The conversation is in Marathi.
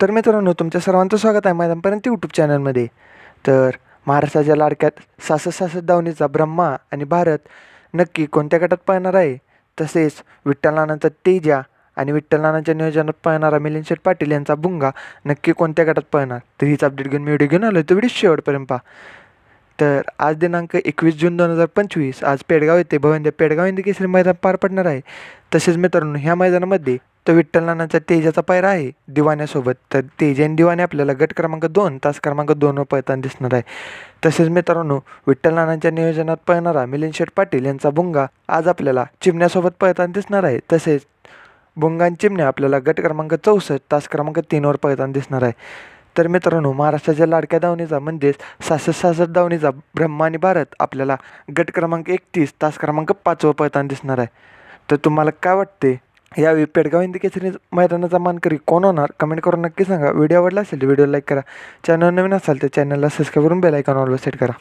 तर मित्रांनो तुमच्या सर्वांचं स्वागत आहे मैदानपर्यंत यूट्यूब चॅनलमध्ये तर महाराष्ट्राच्या लाडक्यात सासत सासत धावणीचा ब्रह्मा आणि भारत नक्की कोणत्या गटात पळणार आहे? तसेच विठ्ठलनानांचा तेजा आणि विठ्ठलनानांच्या नियोजनात पळणारा मिलिंद शेठ पाटील यांचा बुंगा नक्की कोणत्या गटात पळणार? तर हीच अपडेट घेऊन मी व्हिडिओ घेऊन आलो तो व्हिडिओ शेवटपर्यंत पहा. तर आज दिनांक एकवीस जून दोन हजार पंचवीस आज पेडगाव येथे भवंदे पेडगाव हिंदी केसरी मैदान पार पडणार आहे. तसेच मित्रांनो ह्या मैदानामध्ये तो विठ्ठल नानांचा तेजाचा पायरा आहे दिवाण्यासोबत. तर तेजा आणि दिवाने आपल्याला गट क्रमांक दोन तास क्रमांक दोनवर पळताना दिसणार आहे. तसेच मित्रांनो विठ्ठल नानांच्या नियोजनात पळणारा मिलिंद शेठ पाटील यांचा बुंगा आज आपल्याला चिमण्यासोबत पळताना दिसणार आहे. तसेच बुंगा आणि चिमण्या आपल्याला गट क्रमांक चौसष्ट तास क्रमांक तीनवर पळताना दिसणार आहे. तर मित्रांनो महाराष्ट्राच्या लाडक्या धावणीचा म्हणजेच सहासष्ट सहासष्ट धावणीचा ब्रह्मा आणि भारत आपल्याला गट क्रमांक एकतीस तास क्रमांक पाचवं पळताना दिसणार आहे. तर तुम्हाला काय वाटते? यावेळी पेडगाव हिंदी केसरी मैदानाचा मानकरी कोण होणार? कमेंट करून नक्की सांगा. व्हिडिओ आवडला असेल तर व्हिडिओ लाईक करा. चॅनल नवीन असाल तर चॅनलला सबस्क्राईब करून बेल ऑलवर सेट करा.